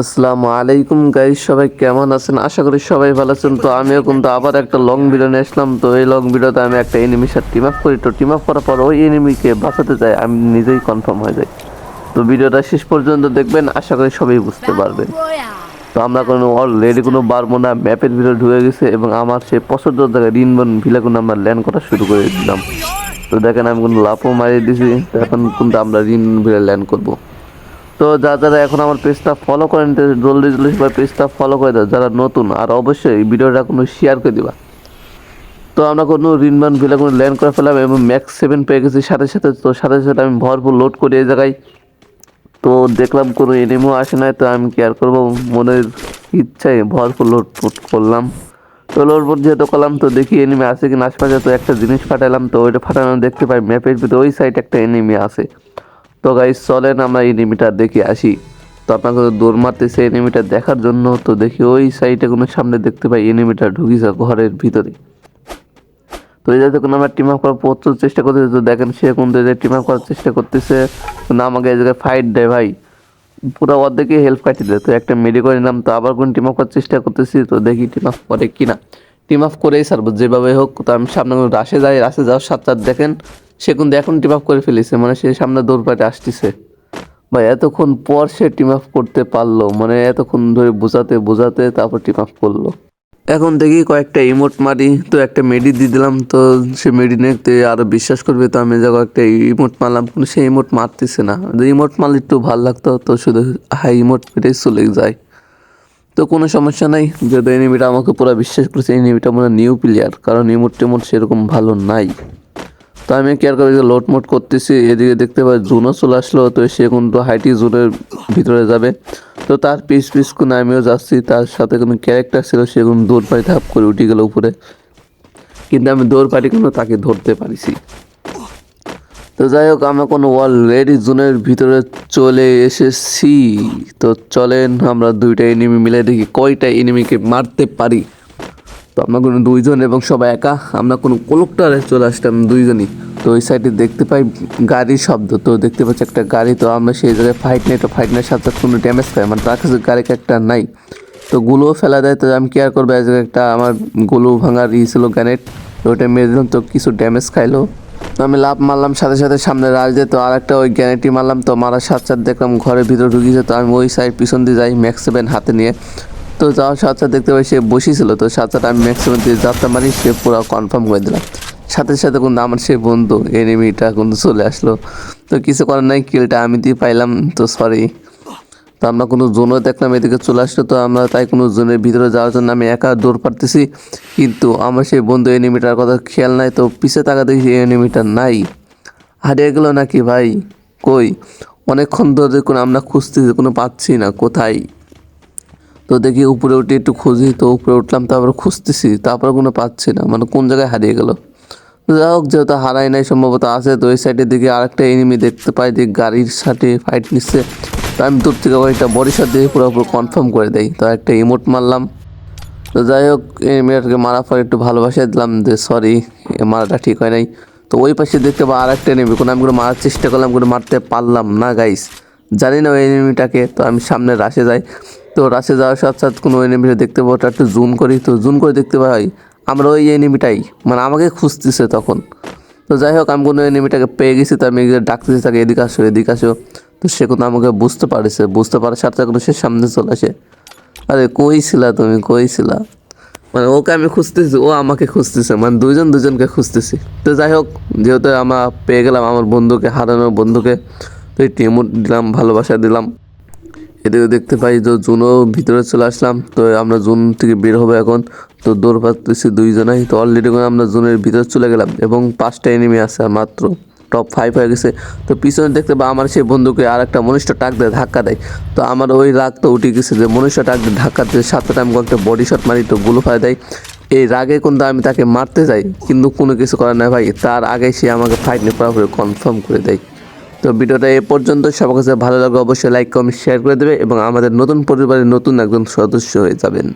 আসসালামু আলাইকুম গাইস সবাই কেমন আছেন? আশা করি সবাই ভালো আছেন। তো আমিও কিন্তু আবার একটা লং ভিডিও নিয়ে আসলাম। তো এই লং ভিডিওতে আমি একটা এনিমির সাথে টিম আপ করি। তো টিম আপ করার পর ওই এনিমিকে বাঁচাতে যাই আমি নিজেই কনফার্ম হয়ে যাই। তো ভিডিওটা শেষ পর্যন্ত দেখবেন, আশা করি সবাই বুঝতে পারবেন। তো আমরা কোনো অলরেডি কোনো পারব না ম্যাপের ভিতরে ঢুকে গেছে এবং আমার সেই পছন্দের জায়গায় রিনবন ভিলা কিন্তু আমরা ল্যান্ড করা শুরু করে দিলাম। তো দেখেন আমি কিন্তু লাফও মারিয়ে দিছি এখন কিন্তু আমরা রিনবন ভিলা ল্যান্ড করব। তো যা যারা এখন আমার পেজটা ফলো করেন জলদি জলদি সবাই পেজটা ফলো করে দাও, যারা নতুন, আর অবশ্যই ভিডিওটা কোনো শেয়ার করে দিবা। তো আমরা কোনো রিনবান ভিলা কোনো ল্যান্ড করে ফেলাম এবং ম্যাক্স সেভেন পেয়ে গেছি সাথে সাথে, তো সাথে সাথে আমি ভরপুর লোড করি এই জায়গায়। তো দেখলাম কোনো এনিমও আসে নাই, তো আমি কেয়ার করব? মনের ইচ্ছায় ভরপুর লোড করলাম। তো লোড যেহেতু করলাম, তো দেখি এনিমি আছে কিনা, আশপাশে তো একটা জিনিস ফাটালাম তো ওইটা ফাটানো দেখতে পাই ম্যাপের ভিতরে ওই সাইড একটা এনিমি আছে। তো গাইস চলেন আমরা এনিমিটা দেখে আসি। তো আপনাকে দৌড় মারতেছে এনিমিটা দেখার জন্য। তো দেখি ওই সাইডে কোনো সামনে দেখতে পাই এনিমিটা ঢুকিছে ঘরের ভিতরে। তো এই যাতে কোনো আমার টিম আপ করার প্রচুর চেষ্টা করতেছে। তো দেখেন, সে কোন টিম আপ করার চেষ্টা করতেছে। না, আমাকে এই জায়গায় ফাইট দেয় ভাই। পুরো অর্ধেকে হেল্প কাটিয়ে দেয় তো একটা মেডি করে নিলাম। তো আবার কোন টিম আপ করার চেষ্টা করতেছি? তো দেখি টিম আপ করে কিনা। টিম আপ করেই সারবো যেভাবে হোক। তো আমি সামনে রাশে যাই। রাশে যাওয়ার সাথে দেখেন সে কিন্তু এখন টিম আপ করে ফেলেছে মানে সে সামনে দৌড় পাটে আসতেছে। বা এতক্ষণ পর সে টিম আপ করতে পারল মানে এতক্ষণ ধরে বোঝাতে বোঝাতে তারপর টিম আপ করল। এখন দেখি কয়েকটা ইমোট মারি, তো একটা মেডি দিয়ে দিলাম, তো সে মেডি নিতে আরও বিশ্বাস করবে, তো আমি যখন একটা ইমোট মারলাম, কিন্তু সে ইমোট মারতেছে না। ইমোট মারলে একটু ভালো লাগতো, তো শুধু হাই ইমোট পেটেই চলে যায়। তো কোনো সমস্যা নাই যেহেতু এনিমিটা আমাকে পুরো বিশ্বাস করেছে এনিমিটা মনে নিউ প্লেয়ার কারণ ইমোট টিমোট সেরকম ভালো নাই। তো আমি কেয়ার করে? লোড মোড করতেছি, এদিকে দেখতে পাই জুনও চলে আসলো, তো সে কিন্তু হাইটি জোনের ভিতরে যাবে। তো তার পিস পিস কোনো আমিও যাচ্ছি, তার সাথে কোনো ক্যারেক্টার ছিল, সে কোনো দৌড় পাড়ি ধাপ করে উঠে গেল উপরে। কিন্তু আমি দৌড় পাড়ি কিন্তু তাকে ধরতে পারিছি। তো যাই হোক, আমরা কোনো অলরেডি জোনের ভিতরে চলে এসেছি। তো চলেন, আমরা দুইটা এনিমি মিলে দেখি, কয়টা এনিমিকে মারতে পারি। আমরা কোনো দুইজন এবং সবাই একা, আমরা কোনো কলুকটারে চলে আসলাম দুইজনই। তো ওই সাইডে দেখতে পাই গাড়ির শব্দ, তো দেখতে পাচ্ছি একটা গাড়ি, তো আমরা সেই জায়গায় ফাইট নেই তো ফাইট নেই সাথে কোনো ড্যামেজ পাই। মানে তার কাছে গাড়ি একটা নাই। তো গুলোও ফেলা দেয়, তো আমি কেয়ার করব? এই জায়গায় একটা আমারগুলো ভাঙার ই ছিল গ্যানেট তো ওটা মেরে দিলাম, তো কিছু ড্যামেজ খাইলো। তো আমি লাভ মারলাম, সাথে সাথে সামনে রাজ দিয়ে, তো আর একটা ওই গ্যানেটি মারলাম, তো মারার সাথে সাথে দেখলাম ঘরের ভিতরে ঢুকিয়েছে তো আমি ওই সাইড পিছন দিয়ে যাই ম্যাক্স সেভেন হাতে নিয়ে। তো যাওয়ার সাথে দেখতে পাই সে বসেছিল। তো সাথে আমি ম্যাক্সিমাম দিয়ে যাত্রা মারি, সে পুরো কনফার্ম করে দিলাম। সাথে সাথে কিন্তু আমার সেই বন্ধু এনিমিটা কিন্তু চলে আসলো। তো কিছু করার নাই কিলটা আমি দিয়ে পাইলাম। তো সরি তো আমরা কোনো জোনও দেখলাম, এদিকে চলে আসলো। তো আমরা তাই কোনো জোনের ভিতরে যাওয়ার জন্য আমি একা দৌড় পারতেছি। কিন্তু আমার সেই বন্ধু এনিমিটার কথা খেয়াল নাই। তো পিছে তাকা দেখি এনিমিটা নাই। হারিয়ে গেল নাকি ভাই? কই? অনেকক্ষণ ধরে কোনো আমরা খুঁজতেছি, কোনো পাচ্ছি না। কোথায়? তো দেখি উপরে উঠে একটু খুঁজি, তো উপরে উঠলাম, তারপরে খুঁজতেছি, তারপরে কোনো পাচ্ছি না মানে কোন জায়গায় হারিয়ে গেল। যাই হোক, যেহেতু হারাই নাই, সম্ভবত আছে, তো ওই সাইডের দিকে আরেকটা এনিমি দেখতে পাই, যে গাড়ির সাথে ফাইট নিচ্ছে। তো আমি দূর থেকে একটা বডির সাথে পুরোপুরি কনফার্ম করে দেই, তো একটা ইমোট মারলাম। তো যাই হোক এনিমিটাকে মারার পর একটু ভালোবাসা দিলাম, যে সরি মারাটা ঠিক হয় নাই। তো ওই পাশে দেখতে পাই আর একটা এনিমি কোনো আমি কোনো মারার চেষ্টা করলাম, কোনো মারতে পারলাম না গাইস জানি না ওই এনিমিটাকে তো আমি সামনে রাশে যাই। তো রাশে যাওয়ার সাথে সাথে কোনো এনিমিটা দেখতে পাবো একটু জুম করি। তো জুম করে দেখতে পাই আমরা ওই এনিমিটাই মানে আমাকে খুঁজতেছে তখন। তো যাই হোক, আমি কোনো এনিমিটাকে পেয়ে গেছি, তো আমি ডাকতেছি তাকে, এদিকে আসো এদিকে আসো। তো সে কোনো আমাকে বুঝতে পারছে, বুঝতে পারার সাথে কোনো সে সামনে চলে আসে। আরে, কই ছিলা তুমি? কই ছিলা? মানে ওকে আমি খুঁজতেছি, ও আমাকে খুঁজতেছে মানে দুজন দুজনকে খুঁজতেছি। তো যাই হোক, যেহেতু আমরা পেয়ে গেলাম আমার বন্ধুকে হারানোর বন্ধুকে, তো টিমও দিলাম, ভালোবাসা দিলাম। এদিকে দেখতে পাই যে জুনও ভিতরে চলে আসলাম। তো আমরা জুন থেকে বের হবে এখন। তো দৌড় পাচ্ছি দুইজনাই। তো অলরেডি আমরা জুনের ভিতরে চলে গেলাম এবং পাঁচটা এনিমি আছে মাত্র। টপ ফাইভ হয়ে গেছে। তো পিছনে দেখতে পাই আমার সেই বন্ধুকে আর একটা মনুষ্য টাক দেয় ধাক্কা দেয়। তো আমার ওই রাগ তো উঠে গেছে যে মনুষ্য টাক দিয়ে ধাক্কা দিয়ে সাথে আমি একটা বডি শট মারি তো গুলো ফায় দেয়। এই রাগে কিন্তু আমি তাকে মারতে যাই, কিন্তু কোনো কিছু করার নাই ভাই। তার আগে সে আমাকে ফাইট নিয়ে পুরোপুরি কনফার্ম করে দেয়। তো ভিডিওটা এ পর্যন্ত। সবার কাছে ভালো লাগে অবশ্যই লাইক কমেন্ট শেয়ার করে দেবে এবং আমাদের নতুন পরিবারের নতুন একজন সদস্য হয়ে যাবেন।